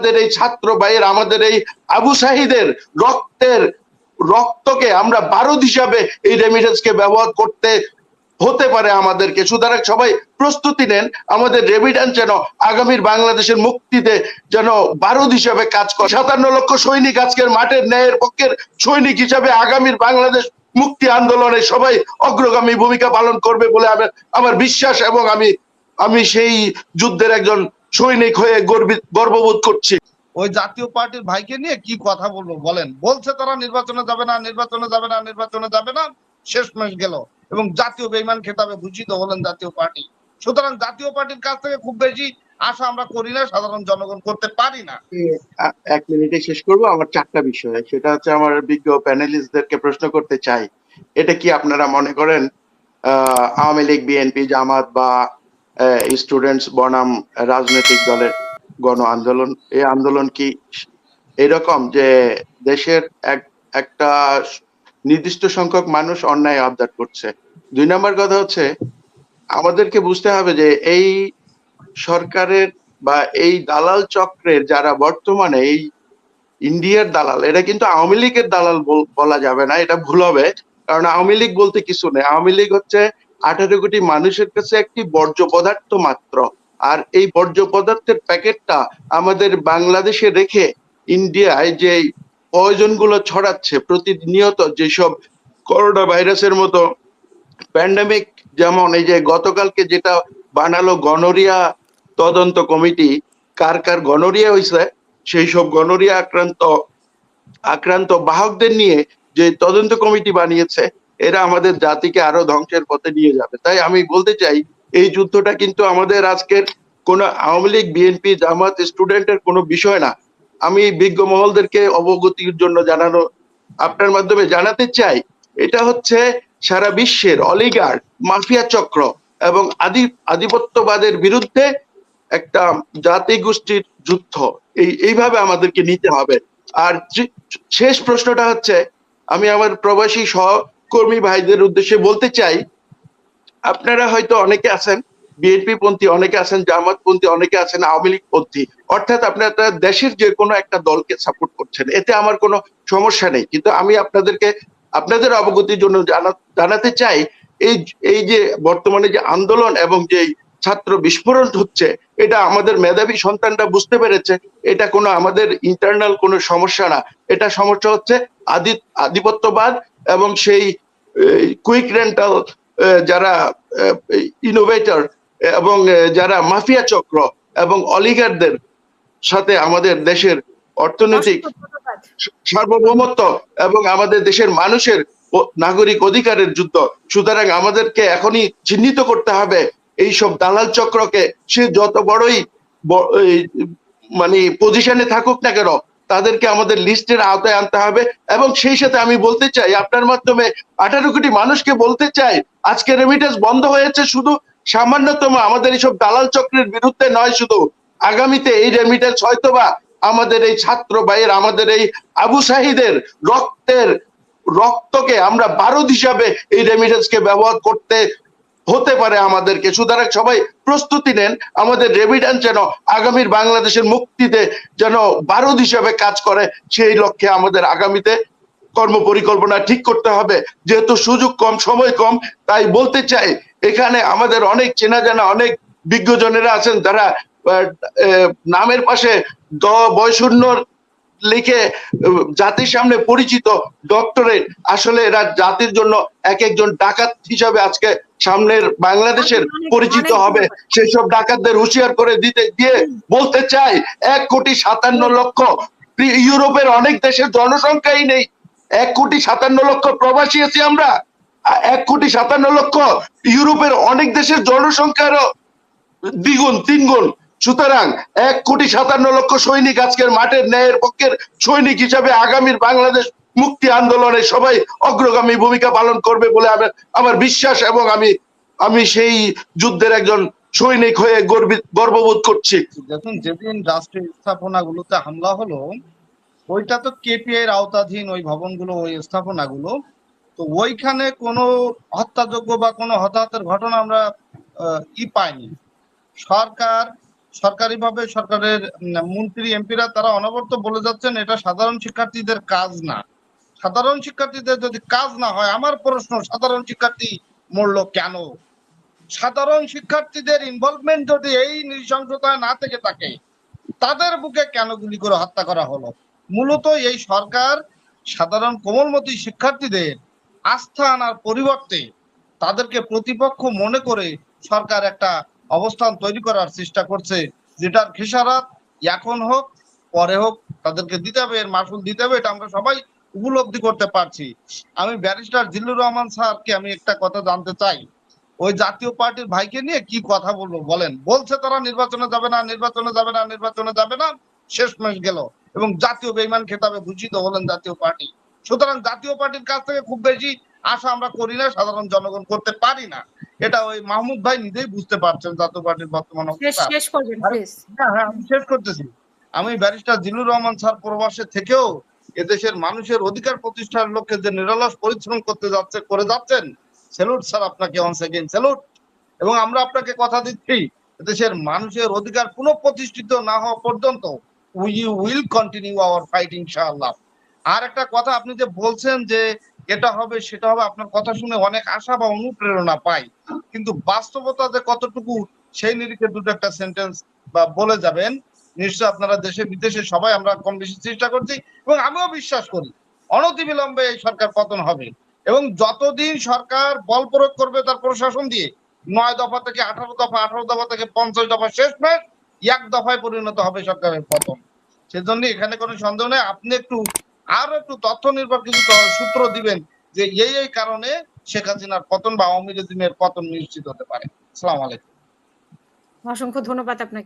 আমাদের এই ছাত্র ভাইয়ের, আমাদের এই আবু সাহিদের রক্তের রক্তকে আমরা বারুদ হিসাবে এই রেমিটেন্সকে ব্যবহার করতে হতে পারে আমাদেরকে। সুতরাং সবাই প্রস্তুতি নেন, আমাদের রেমিটেন্স যেন আগামীর বাংলাদেশের মুক্তিতে যেন বারুদ হিসাবে কাজ করে। সাতান্ন লক্ষ সৈনিক আজকের মাঠের ন্যায়ের পক্ষের সৈনিক হিসাবে আগামীর বাংলাদেশ মুক্তি আন্দোলনে সবাই অগ্রগামী ভূমিকা পালন করবে বলে আমার আমার বিশ্বাস এবং আমি আমি সেই যুদ্ধের একজন সৈনিক হয়ে গর্বিত গর্ববোধ করছি। ওই জাতীয় পার্টির ভাইকে নিয়ে কি কথা বলব বলেন? বলছে তারা নির্বাচনে যাবে না নির্বাচনে যাবে না নির্বাচনে যাবে না শেষ মাস গেল। এবং জাতীয় বেইমান খেতাবে ভূষিত হলেন জাতীয় পার্টি। সুতরাং জাতীয় পার্টির কাছ থেকে খুব বেশি আশা আমরা করি না সাধারণ জনগণ করতে পারি না। এক মিনিটে শেষ করব আমার চারটা বিষয়। সেটা হচ্ছে আমার বিজ্ঞ প্যানেলিস্টদেরকে প্রশ্ন করতে চাই। এটা কি আপনারা মনে করেন আহ, আওয়ামী লীগ বিএনপি জামাত বা স্টুডেন্টস বনাম রাজনৈতিক দলের গণ আন্দোলন। এই আন্দোলন কি এরকম যে দেশের এক, একটা নির্দিষ্ট সংখ্যক মানুষ অন্যায় আবদার করছে। দুই নম্বর কথা হচ্ছে, আমাদেরকে বুঝতে হবে যে এই সরকারের বা এই দালাল চক্রের যারা বর্তমানে এই ইন্ডিয়ার দালাল, এটা কিন্তু আওয়ামী লীগের দালাল বল- যাবে না, এটা ভুল হবে। কারণ আওয়ামী লীগ বলতে কিছু নেই। আওয়ামী লীগ হচ্ছে আঠারো কোটি মানুষের কাছে একটি বর্জ্য পদার্থ মাত্র। আর এই বর্জ্য পদার্থের প্যাকেটটা আমাদের বাংলাদেশে রেখে ইন্ডিয়ায় যে পয়জনগুলো ছড়াচ্ছে, প্রতিনিয়ত যেসব করোনা ভাইরাসের মতো প্যান্ডামিক যেমন এই যে গতকালকে যেটা বানালো গনোরিয়া তদন্ত কমিটি, কার কার গনোরিয়া হয়েছে, সেই সব গনোরিয়া আক্রান্ত আক্রান্ত বাহকদের নিয়ে যে তদন্ত কমিটি বানিয়েছে এরা আমাদের জাতিকে আরও ধ্বংসের পথে নিয়ে যাবে। তাই আমি বলতে চাই, এই যুদ্ধটা কিন্তু আমাদের আজকের কোন আওয়ামী লীগ, বিএনপি, জামাত, স্টুডেন্টের কোনো বিষয় না। আমি বিজ্ঞ মহলদেরকে অবগতির জন্য জানানো, আপনার মাধ্যমে জানাতে চাই, এটা হচ্ছে সারা বিশ্বের অলিগার্ড মাফিয়া চক্র এবং আদি, আধিপত্যবাদের বিরুদ্ধে একটা জাতি গোষ্ঠীর যুদ্ধ। এই, এইভাবে আমাদেরকে নিতে হবে। আর শেষ প্রশ্নটা হচ্ছে, আমি আমার প্রবাসী সহকর্মী ভাইদের উদ্দেশ্যে বলতে চাই, আপনারা হয়তো অনেকে আছেন বিএনপি পন্থী অনেকে আছেন জামাত পন্থী অনেকে আছেন, আওয়ামী লীগ পন্থী অর্থাৎ আপনারা দেশের যে কোনো একটা দলকে সাপোর্ট করছেন। এতে আমার কোনো সমস্যা নেই। কিন্তু আমি আপনাদেরকে, আপনাদের অবগতির জন্য জানা- জানাতে চাই, এই এই যে বর্তমানে যে আন্দোলন এবং যে ছাত্র বিস্ফোরণ হচ্ছে, এটা আমাদের মেধাবী সন্তানরা বুঝতে পেরেছে। এটা কোনো আমাদের ইন্টারনাল কোনো সমস্যা না। এটা সমস্যা হচ্ছে আদি আধিপত্যবাদ এবং সেই কুইক রেন্টাল যারা ইনোভেটর এবং যারা মাফিয়া চক্র এবং অলিগারদের সাথে আমাদের দেশের অর্থনৈতিক সার্বভৌমত্ব এবং আমাদের দেশের মানুষের নাগরিক অধিকারের যুদ্ধ সুতরাং আমাদেরকে এখনই চিহ্নিত করতে হবে। এই সব দালাল চক্রকে সে যত বড়ই মানে পজিশনে থাকুক না কেন, তাদেরকে আমাদের লিস্টের আওতায় আনতে হবে এবং সেই সাথে আমি বলতে চাই, আপনার মাধ্যমে আঠারো কোটি মানুষকে বলতে চাই, আজকে রেমিটেন্স বন্ধ হয়েছে শুধু, সামান্যতম আমাদের এইসব দালাল চক্রের বিরুদ্ধে নয় শুধু, আগামীতে এই রেমিটেন্স হয়তোবা আমাদের এই ছাত্র ভাইয়ের, আমাদের এই আবু সাহিদের রক্তের রক্তকে আমরা বারুদ হিসাবে এই রেমিটেন্সকে ব্যবহার করতে হতে পারে আমাদেরকে। সুতরাং সবাই প্রস্তুতি নেন, আমাদের রেমিটেন্স যেন আগামীর বাংলাদেশের মুক্তিতে যেন বারুদ হিসাবে কাজ করে, সেই লক্ষ্যে আমাদের আগামীতে কর্ম পরিকল্পনা ঠিক করতে হবে। যেহেতু সুযোগ কম, সময় কম, তাই বলতে চাই, এখানে আমাদের অনেক চেনা জানা অনেক বিজ্ঞজনেরা আছেন যারা নামের পাশে দ বয়শূন্য লিখে জাতির সামনে পরিচিত ডক্টরেট আসলে এরা জাতির জন্য এক একজন ডাকাত হিসাবে আজকে সামনের বাংলাদেশের পরিচিত হবে। সেই সব ডাকাতদের হুঁশিয়ার করে দিতে দিয়ে বলতে চাই এক কোটি সাতান্ন লক্ষ ইউরোপের অনেক দেশের জনসংখ্যাই নেই এক কোটি সাতান্ন লক্ষ প্রবাসী আছি আমরা এক কোটি সাতান্ন লক্ষ ইউরোপের অনেক দেশের জনসংখ্যারও দ্বিগুণ তিনগুণ সুতরাং এক কোটি সাতান্ন লক্ষ সৈনিক আজকের মাঠের ন্যায়ের পক্ষের সৈনিক হিসাবে আগামীর বাংলাদেশ মুক্তি আন্দোলনে সবাই অগ্রগামী ভূমিকা পালন করবে বলে আমার আমার বিশ্বাস এবং আমি আমি সেই যুদ্ধের একজন সৈনিক হয়ে গর্বিত, গর্ববোধ করছি। দেখুন যেদিন রাষ্ট্রীয় স্থাপনাগুলোতে হামলা হলো, ওইটা তো কেপিআই এর আওতাধীন ওই ভবনগুলো, ওই স্থাপনাগুলো। তো ওইখানে কোনো হত্যাযোগ্য বা কোনো হতাহতের ঘটনা আমরা ই পাইনি। সরকার সরকারিভাবে সরকারের মন্ত্রী, এমপিরা তারা অনবরত বলে যাচ্ছেন, এটা সাধারণ শিক্ষার্থীদের কাজ না। সাধারণ শিক্ষার্থীদের যদি কাজ না হয়, আমার প্রশ্ন, সাধারণ শিক্ষার্থী মরল কেন? সাধারণ শিক্ষার্থীদের ইনভলভমেন্ট যদি এই নৃশংসতায় না থেকে থাকে, তাদের বুকে কেন গুলি করে হত্যা করা হলো? মূলত এই সরকার সাধারণ কোমলমতি শিক্ষার্থীদের আস্থা আনার পরিবর্তে তাদেরকে প্রতিপক্ষ মনে করে সরকার একটা অবস্থান তৈরি করার চেষ্টা করছে, যেটার খেসারাত এখন হোক, পরে হোক, তাদেরকে দিতে হবে, এর মাসুল দিতে হবে, এটা আমরা সবাই উপলব্ধি করতে পারছি। আমি ব্যারিস্টার জিল্লুর রহমান স্যারকে আমি একটা কথা জানতে চাই। ওই জাতীয় পার্টির ভাইকে নিয়ে কি কথা বলব বলেন? বলছে তারা নির্বাচনে যাবে না, নির্বাচনে যাবে না, নির্বাচনে যাবে না, শেষমেশ গেল। এবং জাতীয় বেইমান খেতাবে ভূষিত হলেন জাতীয় পার্টি। সুতরাং জাতীয় পার্টির কাছ থেকে খুব বেশি আশা আমরা করি না সাধারণ জনগণ করতে পারি না। এটা ওই মাহমুদ ভাই নিজেই বুঝতে পারছেন জাতীয় পার্টির বর্তমান অবস্থা। প্লিজ হ্যাঁ হ্যাঁ আমি শেষ করতেছি। আমি ব্যারিস্টার জিলুর রহমান স্যার প্রবাসে থেকেও এদেশের মানুষের অধিকার প্রতিষ্ঠার লক্ষ্যে যে নিরলস পরিশ্রম করতে যাচ্ছে করে যাচ্ছেন স্যালুট স্যার আপনাকে অন সেকেন্ড স্যালুট এবং আমরা আপনাকে কথা দিচ্ছি এদেশের মানুষের অধিকার পুনঃ প্রতিষ্ঠিত না হওয়া পর্যন্ত we will continue our fight ইনশাআল্লাহ। আর একটা কথা আপনি যে বলছেন যে এটা হবে সেটা হবে আপনার কথা শুনে অনেক আশা বা অনুপ্রেরণা পাই। কিন্তু বাস্তবতা যে কতটুকু, সেই নিরিখে দুটো একটা সেন্টেন্স বা বলে যাবেন। নিশ্চয় আপনারা দেশে, বিদেশে সবাই আমরা কম বেশি চেষ্টা করছি এবং আমিও বিশ্বাস করি, অনতিবিলম্বে এই সরকার পতন হবে। এবং যতদিন সরকার বল প্রয়োগ করবে তার প্রশাসন দিয়ে, নয় দফা থেকে আঠারো দফা আঠারো দফা থেকে পঞ্চাশ দফা শেষ ম্যাচ এক দফায় পরিণত হবে সরকারের পতন। সেজন্য এখানে কোনো সন্দেহ নেই। আপনি একটু আরও একটু তথ্য নির্ভর কিছু সূত্র দিবেন যে এই এই কারণে শেখ হাসিনার পতন বা আওয়ামী লীগের পতন নিশ্চিত হতে পারে। সালাম আলাইকুম। অসংখ্য ধন্যবাদ আপনাকে।